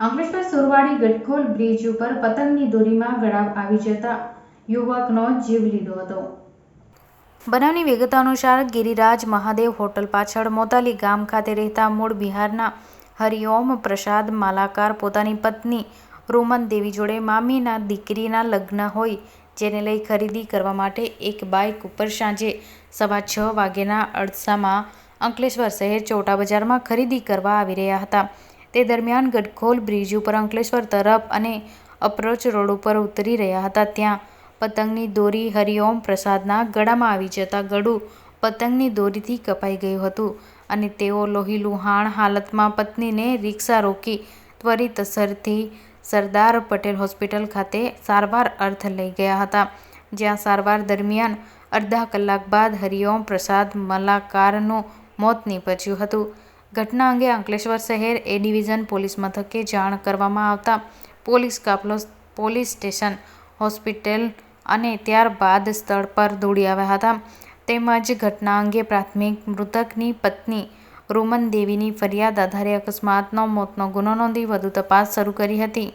Ankleshwar સુરવાડી ગટખોલ bridge ઉપર પતંગની દોરીમાં ગળા આવી જતા યુવકનો જીવ લીધો હતો. બનાવની વિગત અનુસાર ગિરિરાજ મહાદેવ હોટલ પાછળ મોતાલી ગામ ખાતે રહેતા મૂળ બિહારના હરિઓમ પ્રસાદ માલાકાર પોતાની પત્ની રોમન દેવી જોડે મામીના દીકરીના લગ્ન હોય જેને લઈ ખરીદી કરવા માટે એક બાઇક ઉપર સાંજે સવા છ વાગ્યાના અડસામાં અંકલેશ્વર શહેર ચોટા બજારમાં ખરીદી કરવા આવી રહ્યા હતા. તે દરમિયાન ગડખોલ બ્રિજ ઉપર અંકલેશ્વર તરફ અને અપ્રોચ રોડ ઉપર ઉતરી રહ્યા હતા. ત્યાં પતંગની દોરી હરિઓમ પ્રસાદના ગળામાં આવી જતા ગળું પતંગની દોરીથી કપાઈ ગયું હતું અને તેઓ લોહીલુહાણ હાલતમાં પત્નીને રિક્ષા રોકી ત્વરિત અસરથી સરદાર પટેલ હોસ્પિટલ ખાતે સારવાર અર્થ લઈ ગયા હતા. જ્યાં સારવાર દરમિયાન અડધા કલાક બાદ હરિઓમ પ્રસાદ મલાકારનું મોત નીપજ્યું હતું. ઘટના અંગે અંકલેશ્વર શહેર એ ડિવિઝન પોલીસ મથકે જાણ કરવામાં આવતા પોલીસ કાફલો પોલીસ સ્ટેશન, હોસ્પિટલ અને ત્યારબાદ સ્થળ પર દોડી આવ્યા હતા. તેમજ ઘટના અંગે પ્રાથમિક મૃતકની પત્ની રોમન દેવીની ફરિયાદ આધારે અકસ્માતનો, મોતનો ગુનો નોંધી વધુ તપાસ શરૂ કરી હતી.